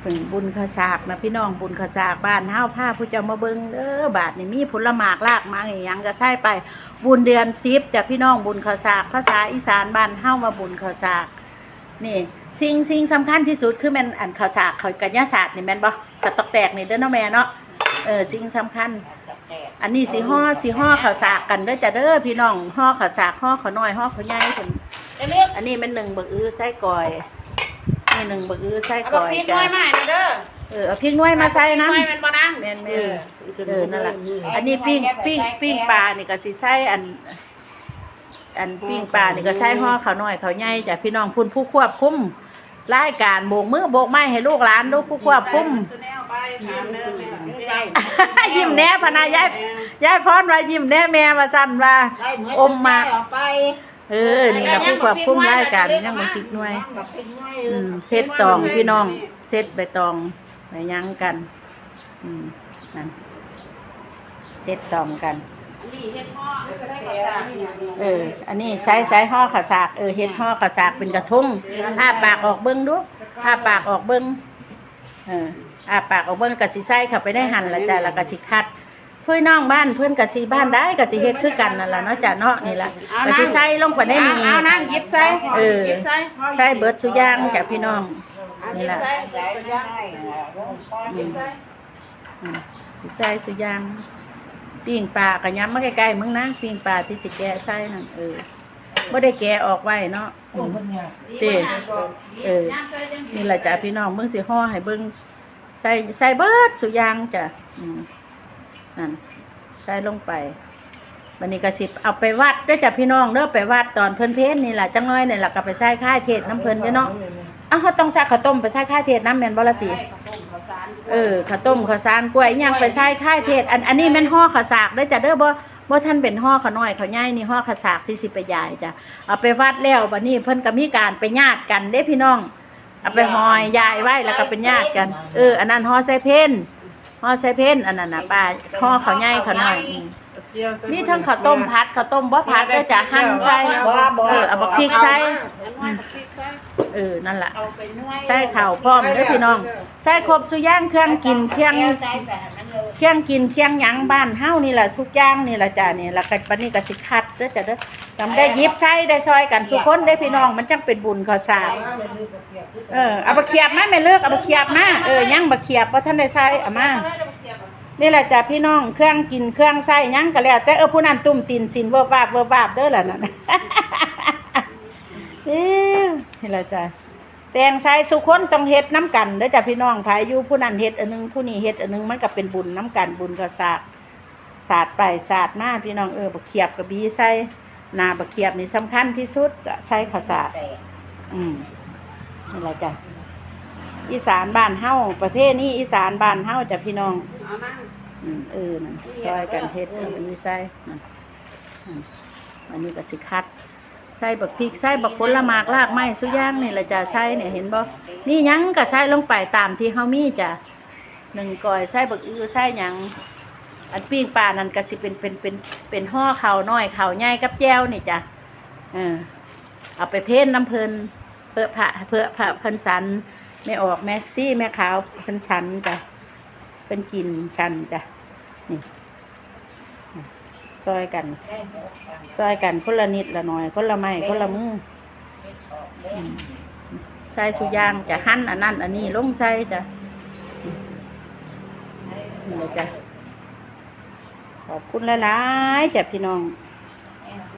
เพิ่นบุญข้าสากนะพี่น้องบุญข้าสากบ้านเฮาพาผู้เจ้ามาเบิงเด้อบาทนี่มีผลหมากลากมาอีหยังก็ใส่ไปบุญเดือน10จ้ะพี่น้องบุญข้าสากภาษาอีสานบ้านเฮามาบุญข้าสากนี่สิ่งสิ่งสำคัญที่สุดคือแมนอันข้าวสากเขากัญญาศาสตร์นี่แมนบ่กระตอกแตกนี่เด้อเนาะแม่เนาะเออสิ่งสำคัญ อันนี้สิห่อสิห่อข้าวสากกันเด้อจ้ะเด้อพี่น้องห่อข้าวสากห่อข้าวน้อยห่อข้าวใหญ่เพิ่นเอมิกอันนี้เป็นหนึ่งเบักอื้อไส้ก่อย นี่หนึ่งบักอื้อไส้เอาก่บักอยพริกจ้ะน้อยมาให้หน่อยเด้อเออเอาพริกน้อยมาใส่น้ำพริกอยมันบ่นะแม่นแม่นเออนั่นแหละอันนี้ปิ้งปิ้งปิ้งปลานี่ก็สิใส่อัน อันปิ้งปลานี่ก็ใส่ห่อข้าวน้อยข้าวใหญ่จ้ะพี่น้องพุ่นผู้ควบคุมรายการโบกมือโบกไม้ให้ลูกหลานลูกผู้ควบคุม แนวไปถามเด้อแม่ยิ้มแน่พะนายายยายพรว่ายิ้มแน่แม่ว่าสั่นว่า อมมากไป เออ นี่ละผู้ควบคุมรายการยังมันพริกหน่วยกับเป็นไงอืมเซตตองพี่น้อง เซตใบตองไปยังกัน อืมนั่นเซตตองกันอันนี้เฮ็ดหม้อก็ได้ข้าวสารนี่นะเออ อันนี้ใช้ใช้ห่อขาสาก เออเฮ็ดห่อขาสากเป็นกระทงอ้าปากออกเบิ้งดูอ้าปากออกเบิ้งเอออ้าปากออกเบิ้งกะสิใส่เข้าไปได้หั่นละจ้ะแล้วก็สิคัดเพื่อนน้องบ้านเพื่อนกะสิบ้านได้กะสิเฮ็ดคือกันนั่นล่ะเนาะจ้ะเนาะนี่ล่ะกะสิใส่ลงไปได้นี่เอานั่งหยิบใส่เออหยิบใส่ใส่เบิดสุอย่างจ้ะพี่น้องนี่ล่ะใส่ใส่ใส่หยิบใส่อืมสิใส่สุยางปิ้งปลากระยำมาใกล้ๆมึงนะปิ้งปลาที่สิแกะใส่นั่นเออบ่ได้แกะออกไว้เนาะอืมเด้เออนี่แหละจ้ะพี่น้องเบิ่งสิห่อให้เบิ่งใส่ใส่เบิดสุยางจ้ะอืม นั่นใส่ลงไปบัดนี้ก็สิเอาไปวัดเด้จ้ะพี่น้องเด้อไปวัดตอนเพิ่นเพลนี่แหละจังน้อยเนี่ยหล่ะก็ไปใส่ค่ายเทศน้ำเพิ่นเด้อเนาะอ้าวเฮาต้องซักข้าวต้มไปใส่ค่ายเทศน้ำแมนบ่ล่ะติเออข้าวต้มข้าวสารกล้วยอิหยังไปใส่ค่ายเทศอันอันนี้แม่นห่อข้าวสากเด้จ้ะเด้อบ่บ่ท่านเป็นห่อข้าวน้อยข้าวใหญ่นี่ห่อข้าวสากที่สิไปยายจ้ะเอาไปวัดแล้วบัดนี้เพิ่นก็มีการไปญาติกันเด้พี่น้องเอาไปหอยยายไว้แล้วก็เป็นญาติกัน เอออันนั้นห่อใส่เพน ห่อใส่เพนอันนั้นน่ะป้าห่อข้าวใหญ่ข้าวน้อยอืมมีทั้งข้าวต้มพัดข้าวต้มบ่พัดเด้อจ้ะหั่นใส่เออเอาบักพริกใส่เออนั่นล่ะเอาไปนวดใส่ข้าวพร้อมเด้อพี่น้องใส่ครบสุอย่างเครื่องกินเครื่องใส่แบบนั้น เลยเครื่องกินเครื่องหยังบ้านเฮานี่แหละทุกอย่างนี่แหละจ้ะนี่แล้วก็ปันนี้ก็สิคัดเด้อจ้ะเด้อจำได้หยิบใส่ได้ซอยกันสุคนได้อพี่น้องมันจังเป็นบุญข้าวสารเออเอาบะเขียบมาแม่เลิกเอาบะเขียบมาเออยังบะเขียบบ่ทันได้ใส่เอามานี่แหละจ้ะพี่น้องเครื่องกินเครื่องใส่หยังก็แล้ว แต่เออผู้นั้นตุ่มตีนสินเวิบวาบเวิบวาบเด้อล่ะนั่นเอ้อนี่แหละจ้ะ แต่งใส่สุคนต้องเฮ็ดน้ำกันเด้อจ้ะพี่น้องภายอยู่ผู้นั้นเฮ็ดอันหนึงผู้นี้เฮ็ดอันหนึงมันก็เป็นบุญน้ำกันบุญก็สากสาดไปสาดมาพี่น้องเออบักเขียบกับบีใส่หนาบักเขียบนี่สำคัญที่สุดก็ใส่ข้าวสารอืมนี่แหละจ้ะอีสานบ้านเฮาประเภทนี้อีสานบ้านเฮาจ้ะพี่น้องเอามาอืมเออนั่นซอยกันเฮ็ดเอาบีใส่อันนี้ก็สิคัด ใส่บักพริกใส่บักผลหมากรากไม้สุย่างนี่แหละจ้ะใส่เนี่ยเห็นบ่มีหยังก็ใส่ลงไปตามที่เฮามีจ้ะหนึ่งก้อยใส่บักอื้อใส่หยังอันปิ้งปลานั่นก็สิเป็นเป็นเป็นเป็นห่อข้าวน้อยข้าวใหญ่กับแจ่วนี่จ้ะเออเอาไปเพ่นน้ำเพลินเพื่อพระเพื่อพระพิ่นสันแม่ออกแม่ซี่แม่ขาวพิ่นสันจ้ะเพิ่นกินกันจ้ะนี่ ซอยกัน ซอยกันคนละนิดละหน่อยคนละไม้คนละมือใส่สุยางจะหั่นอันนั้น อันนี้ลงใส่จะนี่เลยจ้ะขอบคุณหลายๆจ้ะพี่น้อง